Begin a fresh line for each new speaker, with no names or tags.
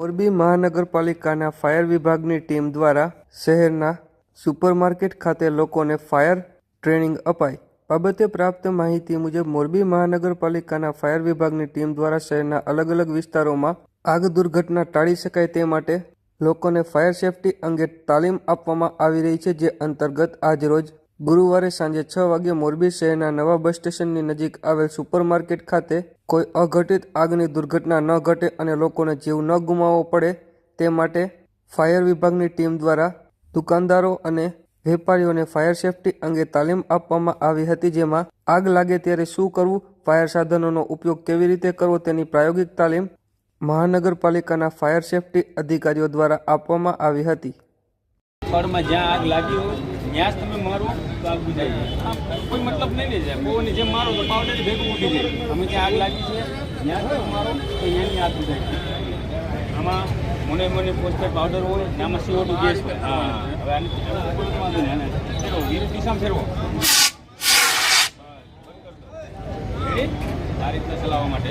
મોરબી મહાનગરપાલિકાના ફાયર વિભાગની ટીમ દ્વારા શહેરના સુપરમાર્કેટ ખાતે લોકોને ફાયર ટ્રેનિંગ અપાઈ. બાબતે પ્રાપ્ત માહિતી મુજબ, મોરબી મહાનગરપાલિકાના ફાયર વિભાગની ટીમ દ્વારા શહેરના અલગ અલગ વિસ્તારોમાં આગ દુર્ઘટના ટાળી શકાય તે માટે લોકોને ફાયર સેફટી અંગે તાલીમ આપવામાં આવી રહી છે, જે અંતર્ગત આજરોજ ગુરુવારે સાંજે છ વાગ્યે મોરબી શહેરના નવા બસ સ્ટેશનની નજીક આવેલ સુપરમાર્કેટ ખાતે કોઈ અઘટિત આગની દુર્ઘટના ન ઘટે અને લોકોને જીવ ન ગુમાવવો પડે, તે માટે ફાયર વિભાગની ટીમ દ્વારા દુકાનદારો અને વેપારીઓને ફાયર સેફટી અંગે તાલીમ આપવામાં આવી હતી, જેમાં આગ લાગે ત્યારે શું કરવું, ફાયર સાધનોનો ઉપયોગ કેવી રીતે કરવો તેની પ્રાયોગિક તાલીમ મહાનગરપાલિકાના ફાયર સેફટી અધિકારીઓ દ્વારા આપવામાં આવી હતી.
ફળમાં જ્યાં આગ લાગી હોય, ત્યાં જ તમે મારો તો આગ બુજાઈ કોઈ મતલબ નહીં લઈ જાય જેમ મારો તો પાવડર ભેગું ઉઠી જાય. અમે ત્યાં આગ લાગી છે, ત્યાં જ મારો તો અહીંયાની આગ બુજાઈ આમાં મને મને ફોસ્ફેટ પાવડર હોય ને આમાં સીઓ ગેસ હોય. હા. હવે આને ફેરવો ફેરવો. આ રીતના ચલાવવા માટે.